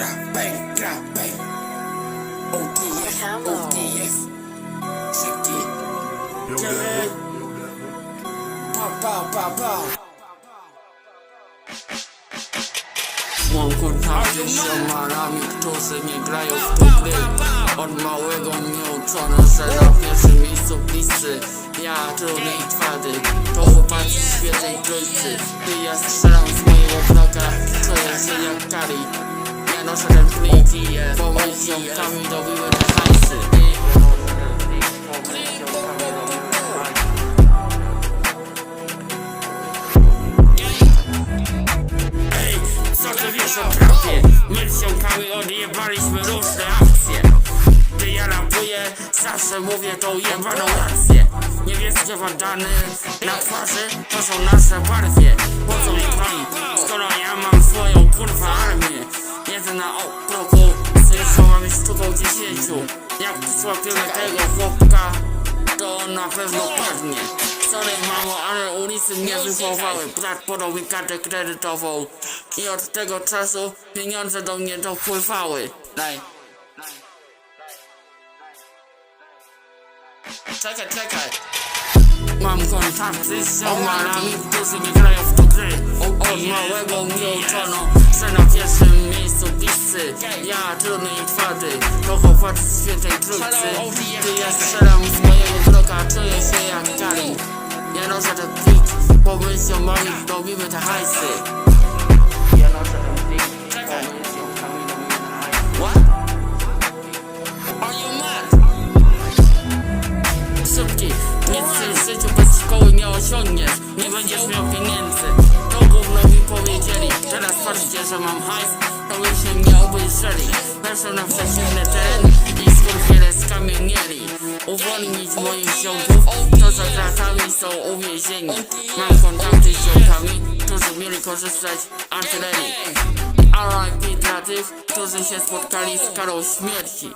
gra, bang, gra, bang. OTF, OTF. Szybki. Tyle. Pa, pa, pa, pa. Mam kontakty z ziomarami, którzy nie grają w gry Od małego mnie uczono, że na pierwszym miejscu bliscy Ja trudny i twardy, to chłopacy świetnej trójcy Gdy ja strzelam z mojego bloka, czuję się jak Kari Ja noszę ten plik, bo my z ziomkami robimy te hajsy. Ej, co ty wiesz o trapie? My z ziomkami odjebaliśmy różne akcje. Gdy ja rapuję, zawsze mówię tą jebaną rację Niebieskie bandany na twarzy? To są nasze barwie. Po co z jeszcze mieć sztuką dziesięciu. Jak złapiemy tego chłopka, to on na pewno padnie. Sorry mamo, ale ulicy mnie wychowały. Brat podał mi kartę kredytową I od tego czasu pieniądze do mnie dopływały. Daj. Czekaj, czekaj. Mam kontakty z ziomalami, którzy nie grają w to gry. Od małego mnie uczono, że na pierwszym miejscu bliscy Ja trudny i twardy, to chłopacy z świętej trójcy. Gdy ja strzelam z mojego kroka, czuję się jak Kali. Ja noszę ten plik, bo my z ziomami robimy te hajsy. Ja noszę ten plik, te hajsy. What? Are you mad? Szybki, nic w życiu bez szkoły nie osiągniesz. Nie będziesz miał pieniędzy że mam hajs To by się mnie obejrzeli. Weszłem na przeciwny teren I skurwiele skamienieli Uwolnić moich ziomków To za kratami są uwięzieni. Mam kontakty z ziomkami Którzy mieli korzystać artylerii. RIP dla tych, którzy się spotkali z karą śmierci